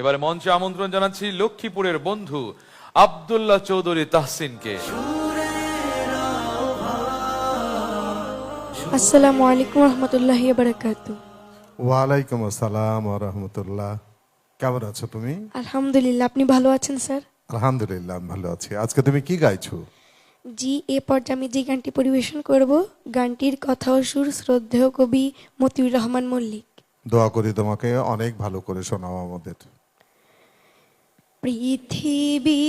এবারে মঞ্চে আমন্ত্রণ জানাচ্ছি লক্ষ্মীপুরের বন্ধু আব্দুল্লাহ চৌধুরী তাহসিনকে। আসসালামু আলাইকুম রহমতুল্লাহ বারাকাতু। ওয়ালাইকুম আসসালাম রহমতুল্লাহ। কেমন আছো তুমি? আলহামদুলিল্লাহ আপনি ভালো আছেন স্যার? আলহামদুলিল্লাহ আমি ভালো আছি। আজকে তুমি কি গাইছো? জি এ পর্যায়ে আমি যে গানটি পরিবেশন করব গানটির কথা ও সুর শ্রদ্ধেয় কবি মতিউর রহমান মল্লিক। দোয়া করি তোমাকে অনেক ভালো করে শোনাও আমাদের। পৃথিবী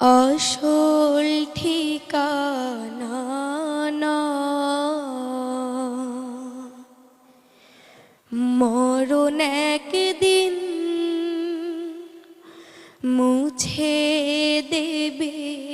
আসল ঠিকানা। মরণ একদিন মুছে দেবে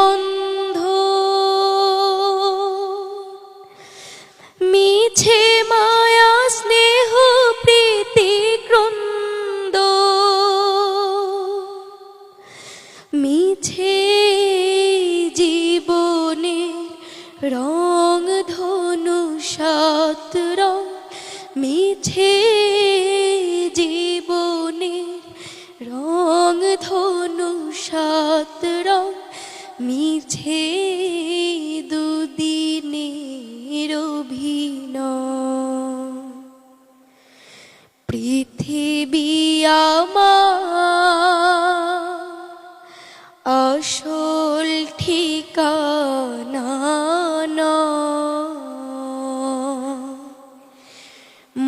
রং ধনু সাত রং মিছে জীবনে। রং ধনু সাত রং মিছে দুদিনের অভিনয়। পৃথিবী আমার আসল ঠিকানা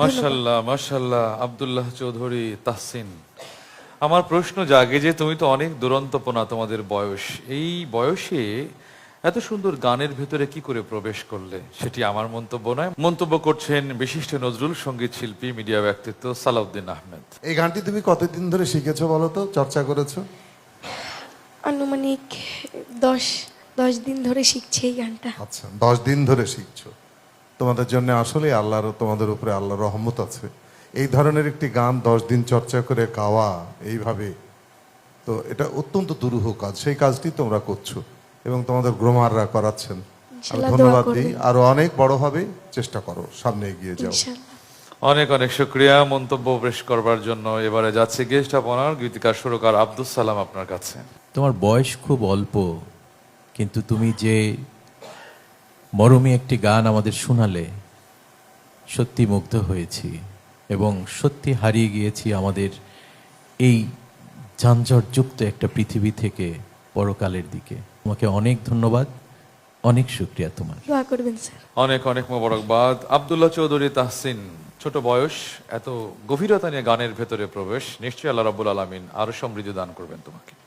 মাশাল্লাহ মাশাল্লাহ আব্দুল্লাহ চৌধুরী তাহসিন। আমার প্রশ্ন জাগে যে তুমি তো অনেক দুরন্তপনা তোমাদের বয়স। এই বয়সে এত সুন্দর গানের ভেতরে কি করে প্রবেশ করলে? সেটি আমার মন্তব্য নয়। মন্তব্য করছেন বিশিষ্ট নজরুল সংগীত শিল্পী মিডিয়া ব্যক্তিত্ব সালাউদ্দিন আহমেদ। এই গানটি তুমি কতদিন ধরে শিখেছো বলো তো? চর্চা করেছ? আনুমানিক দশ দশ দিন ধরে শিখছি এই গানটা। আচ্ছা দশ দিন ধরে শিখছো। তোমাদের জন্য আসলে আল্লাহর তোমাদের উপরে আল্লাহর রহমত আছে। এই ধরনের একটি গান দশ দিন চর্চা করে গাওয়া এইভাবে। তো এটা অত্যন্ত দুরূহ কাজ সেই কাজটি তোমরা করছ এবং তোমাদের গ্রোমাররা করাচ্ছেন। আমি ধন্যবাদ দিই। আরও অনেক বড় হবে চেষ্টা করো সামনে এগিয়ে যাও। অনেক অনেক শুক্রিয়া মন্তব্য পেশ করবার জন্য। এবারে যাচ্ছে গেস্ট আপনার গীতিকার সুরকার আব্দুল সালাম আপনার কাছে। তোমার বয়স খুব অল্প কিন্তু তুমি যে মরমী একটি গান আমাদের শোনালে সত্যি মুগ্ধ হয়েছি এবং সত্যি হারিয়ে গিয়েছি আমাদের এই যানজটযুক্ত একটা পৃথিবী থেকে পরকালের দিকে। তোমাকে অনেক ধন্যবাদ অনেক শুক্রিয়া তোমার। দোয়া করবেন স্যার। অনেক অনেক মোবারকবাদ। আব্দুল্লাহ চৌধুরী তাহসিন ছোট বয়স এত গভীরতা নিয়ে গানের ভেতরে প্রবেশ। নিশ্চয়ই আল্লাহ রাবুল আলমিন আরও সমৃদ্ধি দান করবেন তোমাকে।